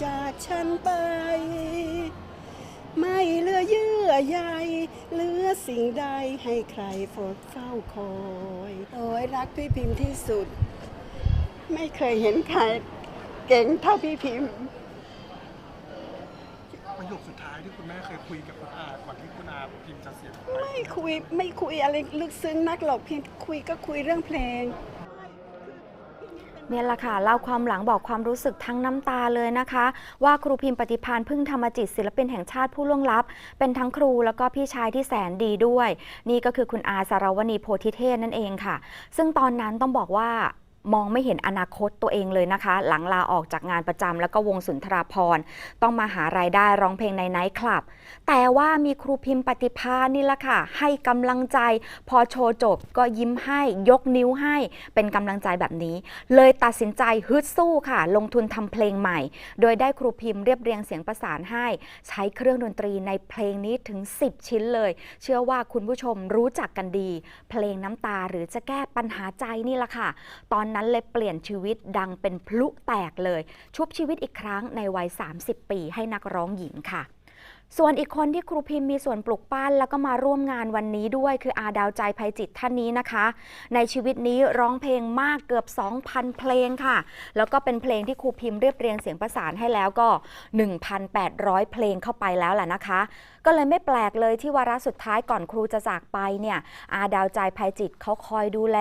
จากฉันไป ไม่เหลือเยื่อใยเหลือสิ่งใดให้ใครโฟดเฝ้าคอย โอ้ยรักพี่พิมพ์ที่สุด ไม่เคยเห็นใครเก่งเท่าพี่พิมพ์ ประโยคสุดท้ายที่คุณแม่เคยคุยกับคุณอาก่อนที่คุณอาพิมพ์จะเสียไป ไม่คุยไม่คุยอะไรลึกซึ้งนักหรอกเพียงคุยก็คุยเรื่องเพลง เนี่ยแหละค่ะเล่าความหลังบอกความรู้สึกทั้งน้ำตาเลยนะคะ ว่าครูพิมพ์ปฏิพานพึ่งธรรมจิตศิลปินแห่งชาติผู้ล่วงลับ เป็นทั้งครูแล้วก็พี่ชายที่แสนดีด้วย นี่ก็คือคุณอาสารวณีโพธิเทศนั่นเองค่ะ ซึ่งตอนนั้นต้องบอกว่า มองไม่เห็นอนาคตตัวเองเลยนะคะ หลังลาออกจากงานประจำแล้วก็วงสุนทราพรต้องมาหารายได้ร้องเพลงในไนท์คลับ แต่ว่ามีครูพิมพ์ปฏิภาณนี่แหละค่ะ ให้กำลังใจ พอโชว์จบก็ยิ้มให้ยกนิ้วให้เป็นกำลังใจแบบนี้ เลยตัดสินใจฮึดสู้ค่ะ ลงทุนทำเพลงใหม่ โดยได้ครูพิมพ์เรียบเรียงเสียงประสานให้ ใช้เครื่องดนตรีในเพลงนี้ถึง 10 ชิ้นเลย เชื่อว่าคุณผู้ชมรู้จักกันดี เพลงน้ำตาหรือจะแก้ปัญหาใจนี่แหละค่ะ ตอนนั้นเลยเปลี่ยนชีวิตดังเป็นพลุแตกเลย ชุบชีวิตอีกครั้งในวัย 30 ปีให้นักร้องหญิงค่ะ ส่วนอีกคนที่ครูพิมพ์มีส่วนปลุกปั้นแล้วก็มาร่วมงานวันนี้ด้วยคืออาดาวใจภัยจิตท่านนี้นะคะ ในชีวิตนี้ร้องเพลงมากเกือบ 2,000 เพลงค่ะ แล้วก็เป็นเพลงที่ครูพิมพ์เรียบเรียงเสียงประสานให้แล้วก็ 1,800 เพลงเข้าไปแล้วแหละนะคะ ก็เลยไม่แปลกเลยที่วาระสุดท้ายก่อนครูจะจากไปเนี่ยอาดาวใจภัยจิตเขาคอยดูแล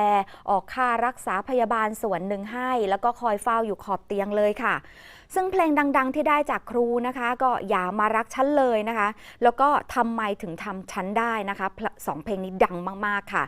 ออกค่ารักษาพยาบาลส่วนหนึ่งให้ แล้วก็คอยเฝ้าอยู่ขอบเตียงเลยค่ะ ซึ่งเพลงดัง ๆ ที่ได้จากครูนะคะ ก็อย่ามารักฉันเลยนะคะ แล้วก็ทำไมถึงทำฉันได้นะคะสองเพลงนี้ดังมากๆค่ะ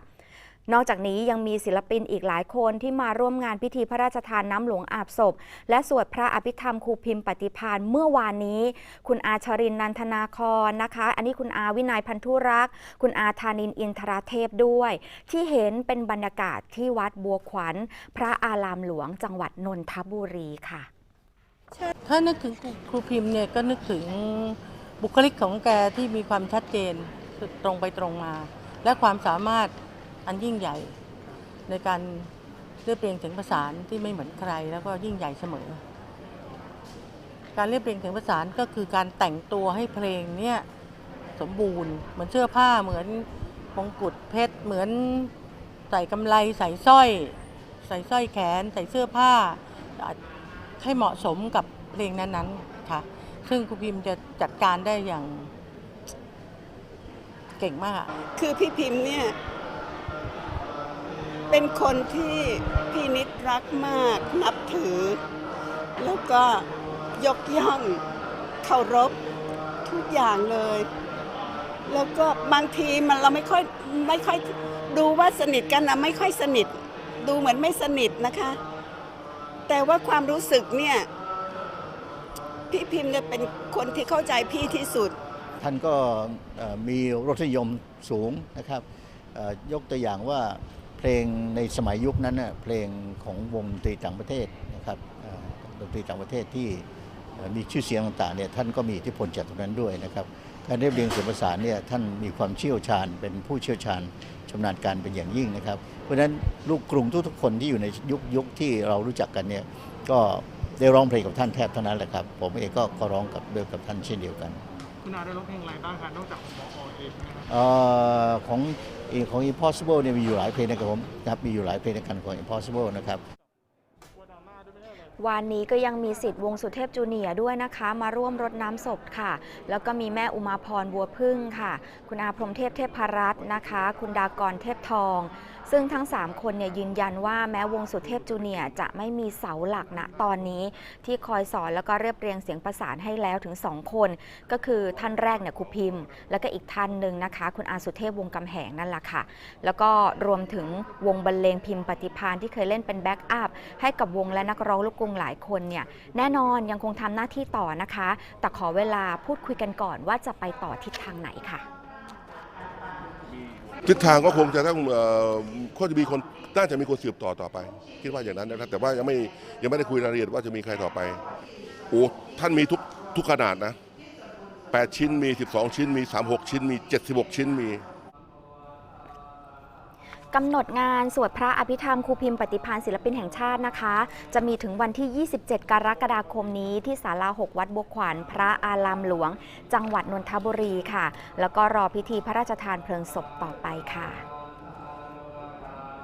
นอกจากนี้ยังมีศิลปินอีกหลายคนที่มาร่วมงานพิธีพระราชทานน้ำหลวงอาบศพ และสวดพระอภิธรรมครูพิมพ์ปฏิพานเมื่อวานนี้ คุณอาชรินนันทนาครนะคะ อันนี้คุณอาวินัยพันธุรักษ์คุณอาธานินอินทราเทพด้วย ที่เห็นเป็นบรรยากาศที่วัดบัวขวัญ พระอารามหลวงจังหวัดนนทบุรีค่ะ ถ้านึกถึงครูพิมพ์เนี่ยก็นึกถึงบุคลิกของแกที่มีความชัดเจนตรงไปตรงมา และความสามารถอันยิ่งใหญ่ในการเรียบเรียงถึงประสานที่ไม่เหมือนใครแล้วก็ยิ่งใหญ่เสมอ การเรียบเรียงถึงประสานก็คือการแต่งตัวให้เพลงเนี่ยสมบูรณ์เหมือนเสื้อผ้าเหมือนมงกุฎเพชรเหมือนใส่กำไลใส่สร้อย ใส่สร้อยแขน ใส่เสื้อผ้าให้เหมาะสมกับ เพลงนั้นๆค่ะ ซึ่งครูพิมพ์จะจัดการได้อย่างเก่งมาก คือพี่พิมพ์เนี่ย เป็นคนที่พี่นิดรักมาก นับถือ แล้วก็ยกย่องเคารพทุกอย่างเลย แล้วก็บางทีมันเราไม่ค่อยไม่ค่อยดูว่าสนิทกันนะไม่ค่อยสนิท ดูเหมือนไม่สนิทนะคะ แต่ว่าความรู้สึกเนี่ย พี่พิมพ์เนี่ยเป็นคนที่เข้าใจพี่ที่สุด ท่านก็มีรสนิยมสูงนะครับยกตัวอย่างว่าเพลงในสมัยยุคนั้นเพลงของวงดนตรีต่างประเทศนะครับดนตรีต่างประเทศที่มีชื่อเสียงต่างๆเนี่ยท่านก็มีอิทธิพลจากตรงนั้นด้วยนะครับการเรียบเรียงเสียงประสานเนี่ยท่านมีความเชี่ยวชาญ เป็นผู้เชี่ยวชาญชำนาญการเป็นอย่างยิ่งนะครับ เพราะฉะนั้นลูกกรุงทุกๆคนที่อยู่ในยุคยุคที่เรารู้จักกันเนี่ยก็ ได้ร้องเพลงกับท่านแทบเท่านั้นแหละครับ ผมเองก็ก็ร้องกับด้วยกับท่านเช่นเดียวกันคุณอาได้ร้องเพลงอะไรบ้างคะนอกจากของหมอเองนะครับเอ่อของอีของ Impossible เนี่ยมีอยู่หลายเพลงนะครับผมนะครับมีอยู่หลายเพลงในกันของ Impossible นะครับ วันนี้ก็ยังมีสิทธิ์วงสุเทพจูเนียร์ด้วยนะคะ มาร่วมรดน้ำศพค่ะ แล้วก็มีแม่อุมาพรบัวพึ่งค่ะ คุณอาพรหมเทพเทพพรัตน์นะคะ คุณดากรเทพทองซึ่งทั้ง 3 คนเนี่ยยืนยันว่าแม้วงสุเทพจูเนียจะไม่มีเสาหลักณตอนนี้ที่คอยสอนแล้วก็เรียบเรียงเสียงประสานให้แล้วถึง 2 คน ก็คือท่านแรกเนี่ยครูพิมพ์ แล้วก็อีกท่านหนึ่งนะคะ คุณอาสุเทพวงกำแหงนั่นแหละค่ะ แล้วก็รวมถึงวงบรรเลงพิมพ์ปฏิพานที่เคยเล่นเป็นแบ็กอัพให้กับวงและนักร้องลูกกรุงหลายคนเนี่ยแน่นอนยังคงทำหน้าที่ต่อนะคะ แต่ขอเวลาพูดคุยกันก่อนว่าจะไปต่อทิศทางไหนค่ะ ทิศทางก็คงจะต้องเอ่อก็จะมีคนน่าจะมีคนสืบต่อต่อไป คิดว่าอย่างนั้นนะครับ แต่ว่ายังไม่ยังไม่ได้คุยรายละเอียดว่าจะมีใครต่อไปโอ้ท่านมีทุกทุกขนาดนะ 8 ชิ้นมี 12 ชิ้นมี 36 ชิ้นมี 76 ชิ้นมี กำหนดงานสวดพระอภิธรรมครูพิมพ์ปฏิพานศิลปินแห่งชาตินะคะ จะมีถึงวันที่ 27 กรกฎาคมนี้ที่ศาลา 6 วัดบัวขวัญพระอารามหลวง จังหวัดนนทบุรีค่ะ แล้วก็รอพิธีพระราชทานเพลิงศพต่อไปค่ะ